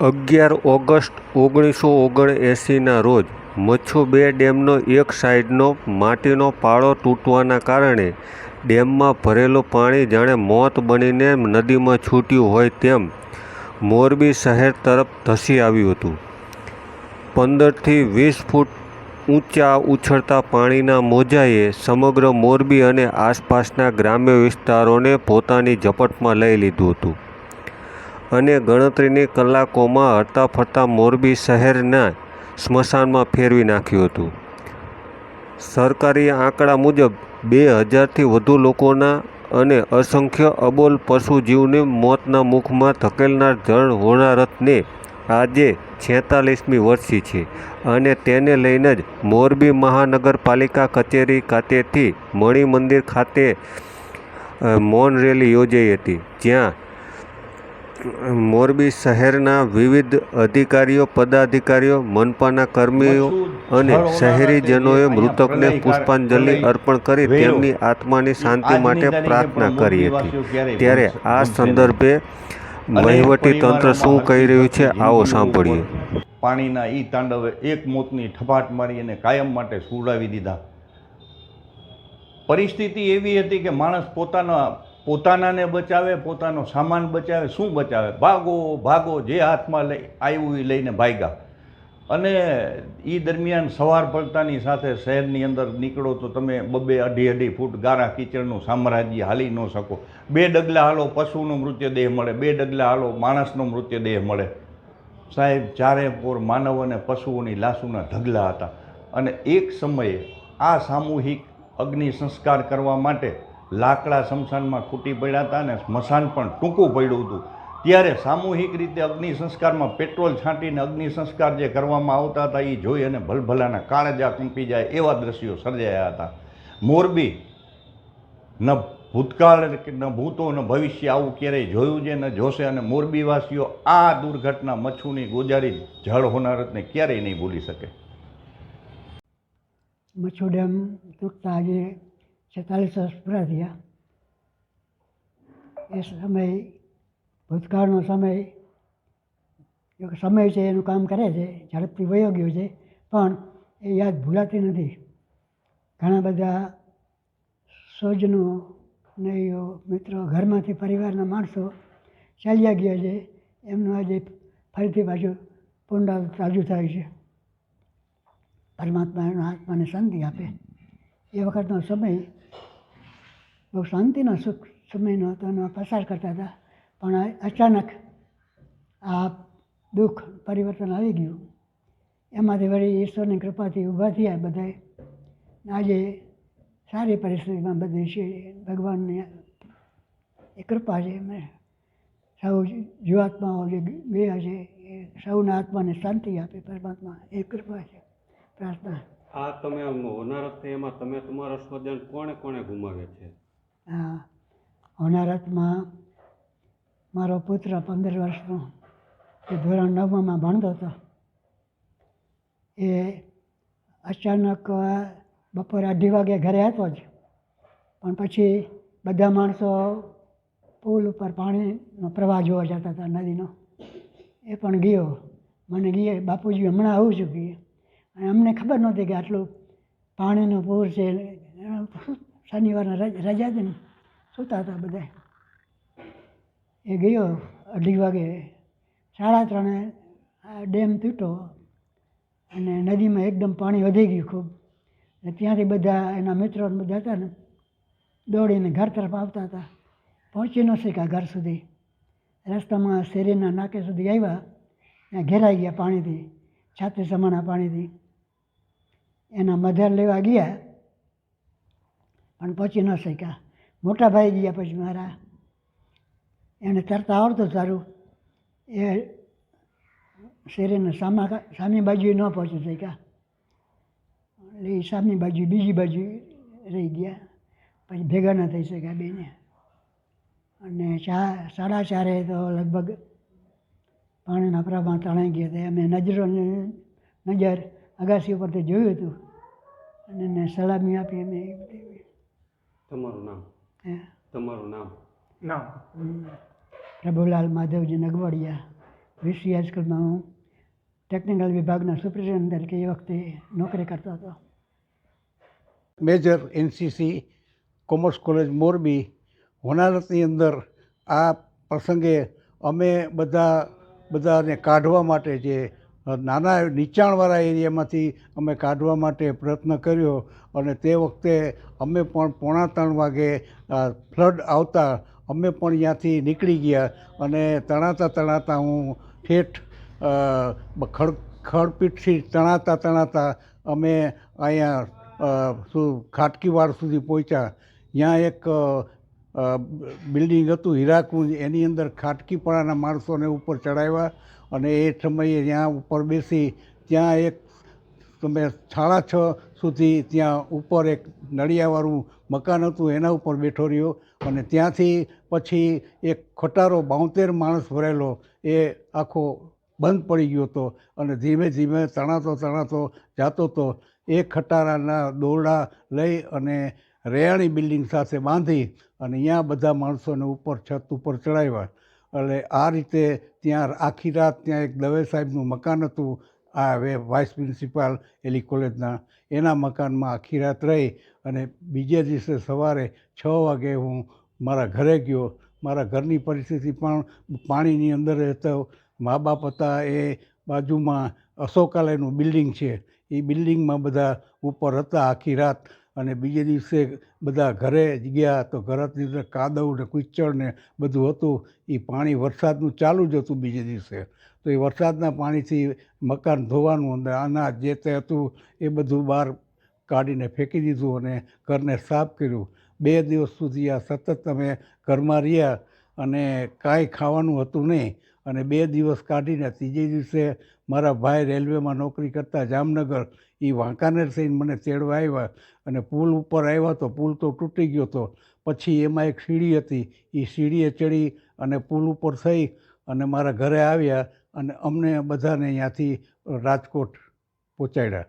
અગિયાર ઓગસ્ટ ઓગણીસો ઓગણએંસીના રોજ મચ્છુ બે ડેમનો એક સાઈડનો માટીનો પાળો તૂટવાના કારણે ડેમમાં ભરેલું પાણી જાણે મોત બનીને નદીમાં છૂટ્યું હોય તેમ મોરબી શહેર તરફ ધસી આવ્યું હતું. પંદરથી વીસ ફૂટ ઊંચા ઉછળતા પાણીના મોજાએ સમગ્ર મોરબી અને આસપાસના ગ્રામ્ય વિસ્તારોને પોતાની ઝપટમાં લઈ લીધું હતું. અને ગણતરીની કલાકોમાં હરતા ફરતા મોરબી શહેરના સ્મશાનમાં ફેરવી નાખ્યું હતું. સરકારી આંકડા મુજબ, બે હજારથી વધુ લોકોના અને અસંખ્ય અબોલ પશુજીવને મોતના મુખમાં ધકેલનાર જળ હોનારતને આજે છેતાલીસમી વર્ષી છે અને તેને લઈને જ મોરબી મહાનગરપાલિકા કચેરી ખાતેથી મણિમંદિર ખાતે મૌન રેલી યોજાઈ હતી, જ્યાં મોરબી શહેરના વિવિધ અધિકારીઓ પદાધિકારીઓ મનપાના કર્મીઓ અને શહેરીજનોએ મૃતકને પુષ્પાંજલિ અર્પણ કરી તેમની આત્માની શાંતિ માટે પ્રાર્થના કરી હતી. ત્યારે આ સંદર્ભે વહીવટી તંત્ર શું કહી રહ્યું છે આવો સાંભળીએ. પાણીના ઈ તાંડવે એક મોતની ઠપાટ મારી અને કાયમ માટે સુડાવી દીધા. પરિસ્થિતિ એવી હતી કે માણસ પોતાના પોતાનાને બચાવે, પોતાનો સામાન બચાવે, શું બચાવે? ભાગો ભાગો, જે હાથમાં લઈ, આવ્યું એ લઈને ભાગ્યા. અને એ દરમિયાન સવાર પડતાની સાથે શહેરની અંદર નીકળો તો તમે બબે અઢી અઢી ફૂટ ગારા કીચડનું સામ્રાજ્ય હાલી ન શકો. બે ડગલા હાલો પશુનો મૃતદેહ મળે, બે ડગલા હાલો માણસનો મૃતદેહ મળે. સાહેબ, ચારે પોર માનવ અને પશુઓની લાશુના ઢગલા હતા. અને એક સમયે આ સામૂહિક અગ્નિ સંસ્કાર કરવા માટે લાકડા સ્મશાનમાં ખૂટી પડ્યા હતા અને સ્મશાન પણ ટૂંકું પડ્યું હતું. ત્યારે સામૂહિક રીતે અગ્નિ સંસ્કારમાં પેટ્રોલ છાંટીને અગ્નિ સંસ્કાર જે કરવામાં આવતા હતા એ જોઈ અને ભલભલાના કાળજા કંપી જાય એવા દ્રશ્યો સર્જાયા હતા. મોરબી, ન ભૂતકાળ કે ન ભૂતો, ન ભવિષ્ય આવું ક્યારેય જોયું છે ન જોશે અને મોરબીવાસીઓ આ દુર્ઘટના મચ્છુની ગોજારી જળ હોનારતને ક્યારેય નહીં ભૂલી શકે. મચ્છુ ડેમ તૂટતા આજે છેતાલીસ વર્ષ પૂરા થયા એ સમય ભૂતકાળનો સમય સમય છે એનું કામ કરે છે ઝડપથી વયો ગયો છે પણ એ યાદ ભૂલાતી નથી ઘણા બધા સોજનો નહીઓ મિત્રો ઘરમાંથી પરિવારના માણસો ચાલ્યા ગયા છે એમનું આજે ફરીથી પાછું પુનરાવૃત્તિ તાજું થાય છે પરમાત્મા એનો આત્માને શાંતિ આપે એ વખતનો સમય બહુ શાંતિનો સુખ સમયનો હતો એનો પસાર કરતા હતા. પણ અચાનક આ દુઃખ પરિવર્તન આવી ગયું. એમાંથી વળી ઈશ્વરની કૃપાથી ઊભા થયા બધાએ. આજે સારી પરિસ્થિતિમાં બધી છે. ભગવાનની એ કૃપા છે. એમને સૌ જીવાત્માઓ જે ગયા છે એ સૌના આત્માને શાંતિ આપે. પરમાત્મા એ કૃપા છે. પ્રાર્થના. આ તમે હોનારત એમાં તમે તમારા સ્વજન કોણે કોણે ગુમાવ્યા છે? હોનારતમાં મારો પુત્ર પંદર વર્ષનો, એ ધોરણ નવમાં ભણતો હતો. એ અચાનક બપોરે અઢી વાગે ઘરે હતો જ. પણ પછી બધા માણસો પુલ ઉપર પાણીનો પ્રવાહ જોવા જતા હતા નદીનો. એ પણ ગયો. મને ગયે બાપુજી, હમણાં આવું છું. કે અને અમને ખબર નહોતી કે આટલું પાણીનું પૂર છે. શનિવારના રજ- છે ને, સૂતા હતા બધા એ ગયો અઢી વાગે. સાડા ત્રણે ડેમ તૂટ્યો અને નદીમાં એકદમ પાણી વધી ગયું ખૂબ. અને ત્યાંથી બધા એના મિત્રો બધા હતા ને, દોડીને ઘર તરફ આવતા હતા. પહોંચી ન શક્યા ઘર સુધી. રસ્તામાં શેરીના નાકે સુધી આવ્યા. ત્યાં ઘેરાઈ ગયા પાણીથી, છાતી સમાના પાણીથી. એના મધર લેવા ગયા. પણ પહોંચી ન શક્યા. મોટા ભાઈ ગયા પછી મારા. એને તરતા આવડતું સારું. એ શેરીને સામા સામી બાજુએ ન પહોંચી શક્યા. એટલે એ સામી બાજુ, બીજી બાજુ રહી ગયા. પછી ભેગા ન થઈ શક્યા બેને. અને ચા, સાડા ચારે તો લગભગ પાણીના પ્રમાણ તણાઈ ગયા હતા. અમે નજરો નજર અગાસી ઉપરથી જોયું હતું. અને મેં સલામી આપી અમે. એ બધી તમારું નામ? હે? તમારું નામ? નામ? પ્રભુલાલ માધવજી નગવડિયા વીસી હાઈસ્કૂલમાં હું ટેકનિકલ વિભાગના સુપ્રિન્ટેન્ડન્ટ તરીકે એ વખતે નોકરી કરતો હતો. Major NCC commerce college Morbi હોનારતની અંદર આ પ્રસંગે અમે બધા બધાને કાઢવા માટે જે નાના નીચાણવાળા એરિયામાંથી અમે કાઢવા માટે પ્રયત્ન કર્યો અને તે વખતે અમે પણ પોણા ત્રણ વાગે ફ્લડ આવતા અમે પણ ત્યાંથી નીકળી ગયા અને તણાતા તણાતા હું ઠેઠ ખડ ખડપીટથી તણાતા તણાતા અમે અહીંયા શું ખાટકીવાડ સુધી પહોંચ્યા. ત્યાં એક બિલ્ડિંગ હતું હીરાકુંજ, એની અંદર ખાટકીપણાના માણસોને ઉપર ચડાવ્યા. અને એ સમયે ત્યાં ઉપર બેસી ત્યાં એક તમે સાડા છ સુધી ત્યાં ઉપર એક નળિયાવાળું મકાન હતું, એના ઉપર બેઠો રહ્યો અને ત્યાંથી પછી એક ખટારો બાઉતેર માણસ ભરેલો, એ આખો બંધ પડી ગયો હતો અને ધીમે ધીમે તણાતો તણાતો જાતો હતો. એ ખટારાના દોરડા લઈ અને રેયાણી બિલ્ડિંગ સાથે બાંધી અને ત્યાં બધા માણસોને ઉપર છત ઉપર ચડાવ્યા. એટલે આ રીતે ત્યાં આખી રાત ત્યાં એક દવે સાહેબનું મકાન હતું, આ હવે વાઇસ પ્રિન્સિપાલ એલી કોલેજના, એના મકાનમાં આખી રાત રહી અને બીજે દિવસે સવારે છ વાગે હું મારા ઘરે ગયો. મારા ઘરની પરિસ્થિતિ પણ પાણીની અંદર હતો. મા બાપ હતા એ બાજુમાં અશોકાલયનું બિલ્ડિંગ છે. એ બિલ્ડિંગમાં બધા ઉપર હતા આખી રાત. અને બીજે દિવસે બધા ઘરે ગયા તો ઘરની અંદર કાદવ ને કીચડ ને બધું હતું. એ પાણી વરસાદનું ચાલુ જ હતું બીજે દિવસે. તો એ વરસાદના પાણીથી મકાન ધોવાનું અંદર અનાજ જે તે હતું એ બધું બહાર કાઢીને ફેંકી દીધું અને ઘરને સાફ કર્યું. બે દિવસ સુધી આ સતત અમે ઘરમાં રહ્યા અને કાંઈ ખાવાનું હતું નહીં. અને બે દિવસ કાઢીને ત્રીજે દિવસે મારા ભાઈ રેલવેમાં નોકરી કરતા જામનગર એ વાંકાનેર થઈને મને તેડવા આવ્યા અને પુલ ઉપર આવ્યા તો પુલ તો તૂટી ગયો હતો પછી એમાં એક સીડી હતી એ સીડીએ ચડી અને પુલ ઉપર થઈ અને મારા ઘરે આવ્યા અને અમને બધાને અહીંયાથી રાજકોટ પહોંચાડ્યા.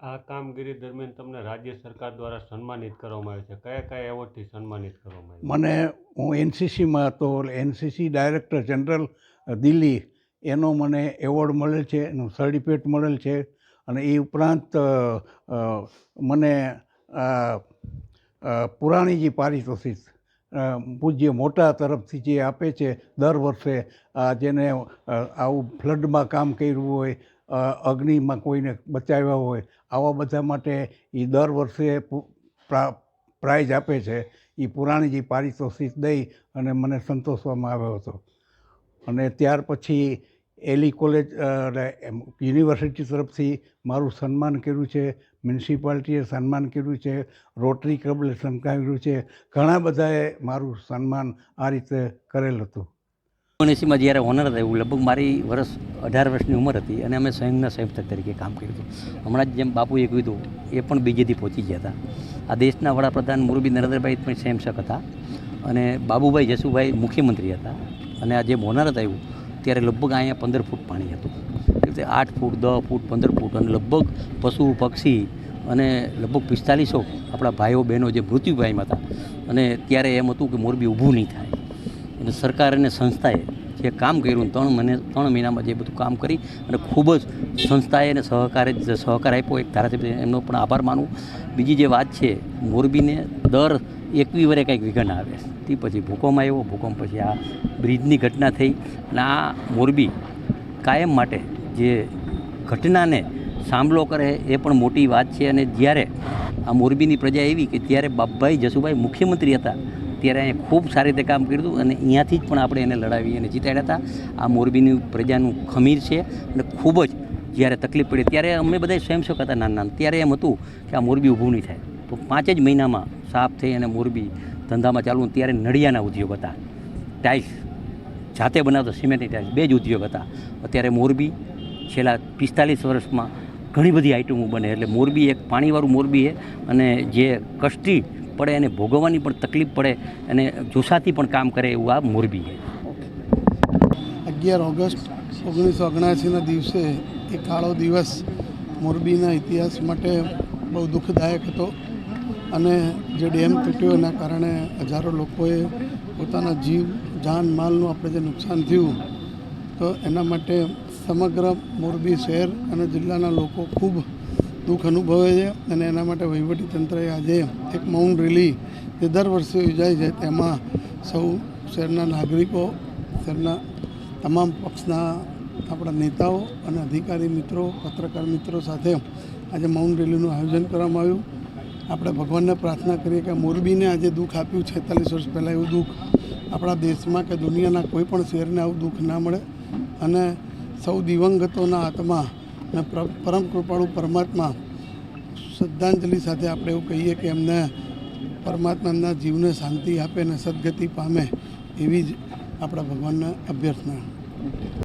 આ કામગીરી દરમિયાન તમને રાજ્ય સરકાર દ્વારા સન્માનિત કરવામાં આવે છે. કયા કયા એવોર્ડથી સન્માનિત કરવામાં આવે મને હું એનસીસીમાં હતો એનસીસી ડાયરેક્ટર જનરલ દિલ્હી, એનો મને એવોર્ડ મળેલ છે, એનું સર્ટિફિકેટ મળેલ છે અને એ ઉપરાંત મને પુરાણીજી પારિતોષિક પૂજ્ય મોટા તરફથી જે આપે છે, દર વર્ષે આ જેને આવું ફ્લડમાં કામ કર્યું હોય અગ્નિમાં કોઈને બચાવ્યા હોય, આવા બધા માટે એ દર વર્ષે પ્રાઇઝ આપે છે. એ પુરાણીજી પારિતોષિક દઈ અને મને સંતોષવામાં આવ્યો હતો. અને ત્યાર પછી એલી કોલેજ યુનિવર્સિટી તરફથી મારું સન્માન કર્યું છે, મ્યુનિસિપાલિટીએ સન્માન કર્યું છે, રોટરી ક્લબે સન્માન છે, ઘણા બધાએ મારું સન્માન આ રીતે કરેલ હતું. ઓગણએંસીમાં જ્યારે ઓનર એવું લગભગ મારી વર્ષ અઢાર વર્ષની ઉંમર હતી અને અમે સંઘના સંયુક્ત તરીકે કામ કર્યું હતું. હમણાં જ જેમ બાપુએ કીધું એ પણ બીજેથી પહોંચી ગયા હતા. આ દેશના વડાપ્રધાન મોરબી નરેન્દ્રભાઈ પણ સંયમશક હતા અને બાબુભાઈ જસુભાઈ મુખ્યમંત્રી હતા. અને આ જે મોનારત આવ્યું ત્યારે લગભગ અહીંયા પંદર ફૂટ પાણી હતું. એટલે આઠ ફૂટ, દસ ફૂટ, પંદર ફૂટ અને લગભગ પશુ, પક્ષી અને લગભગ પિસ્તાલીસો આપણા ભાઈઓ, બહેનો જે મૃત્યુ પામ્યા હતા. અને ત્યારે એમ હતું કે મોરબી ઊભું નહીં થાય. અને સરકાર અને સંસ્થાએ જે કામ કર્યું ત્રણ મહિને, ત્રણ મહિનામાં જે બધું કામ કરી અને ખૂબ જ સંસ્થાએ અને સહકારે, સહકાર આપ્યો. એક ધારાસભ્ય એમનો પણ આભાર માનું. બીજી જે વાત છે, મોરબીને દર એકવી વરે કંઈક વિઘન આવે તે પછી ભૂકંપ આવ્યો, ભૂકંપ પછી આ બ્રિજની ઘટના થઈ અને આ મોરબી કાયમ માટે જે ઘટનાને સાંભળો કરે એ પણ મોટી વાત છે. અને જ્યારે આ મોરબીની પ્રજા એવી કે ત્યારે બાપભાઈ જસુભાઈ મુખ્યમંત્રી હતા, ત્યારે અહીંયા ખૂબ સારી રીતે કામ કર્યું અને અહીંયાથી જ પણ આપણે એને લડાવી અને જીતાડ્યા હતા. આ મોરબીની પ્રજાનું ખમીર છે અને ખૂબ જ જ્યારે તકલીફ પડી ત્યારે અમે બધા સ્વયંસેવક હતા નાના નાના ત્યારે એમ હતું કે આ મોરબી ઊભું નહીં થાય. તો પાંચ જ મહિનામાં સાફ થઈ અને મોરબી ધંધામાં ચાલુ ત્યારે નડિયાના ઉદ્યોગ હતા. ટાઇલ્સ જાતે બનાવતો, સિમેન્ટની ટાઇલ્સ, બે જ ઉદ્યોગ હતા. અત્યારે મોરબી છેલ્લા પિસ્તાલીસ વર્ષમાં ઘણી બધી આઇટમો બને એટલે મોરબી એક પાણીવાળું મોરબી છે અને જે કષ્ટી પડે એને ભોગવવાની પણ તકલીફ પડે અને જોસાથી પણ કામ કરે એવું આ મોરબી છે. અગિયાર ઓગસ્ટ ઓગણીસો ઓગણસીના દિવસે એ કાળો દિવસ મોરબીના ઇતિહાસ માટે બહુ દુઃખદાયક હતો. અને જે ડેમ તૂટ્યો એના કારણે હજારો લોકોએ પોતાના જીવ, જાન, માલનું આપણે જે નુકસાન થયું, તો એના માટે સમગ્ર મોરબી શહેર અને જિલ્લાના લોકો ખૂબ દુઃખ અનુભવે છે અને એના માટે વહીવટીતંત્રએ આજે એક મૌન રેલી જે દર વર્ષે યોજાય છે, તેમાં સૌ શહેરના નાગરિકો, શહેરના તમામ પક્ષના આપણા નેતાઓ અને અધિકારી મિત્રો, પત્રકાર મિત્રો સાથે આજે મૌન રેલીનું આયોજન કરવામાં આવ્યું. આપણે ભગવાનને પ્રાર્થના કરીએ કે મોરબીને આજે દુઃખ આપ્યું છેતાલીસ વર્ષ પહેલાં એવું દુઃખ આપણા દેશમાં કે દુનિયાના કોઈ પણ શહેરને આવું દુઃખ ના મળે. અને સૌ દિવંગતોના આત્મા અને પરમ કૃપાળુ પરમાત્મા શ્રદ્ધાંજલિ સાથે આપણે એવું કહીએ કે એમને પરમાત્મા એમના જીવને શાંતિ આપે અને સદગતિ પામે એવી જ આપણા ભગવાનને અભ્યર્થના.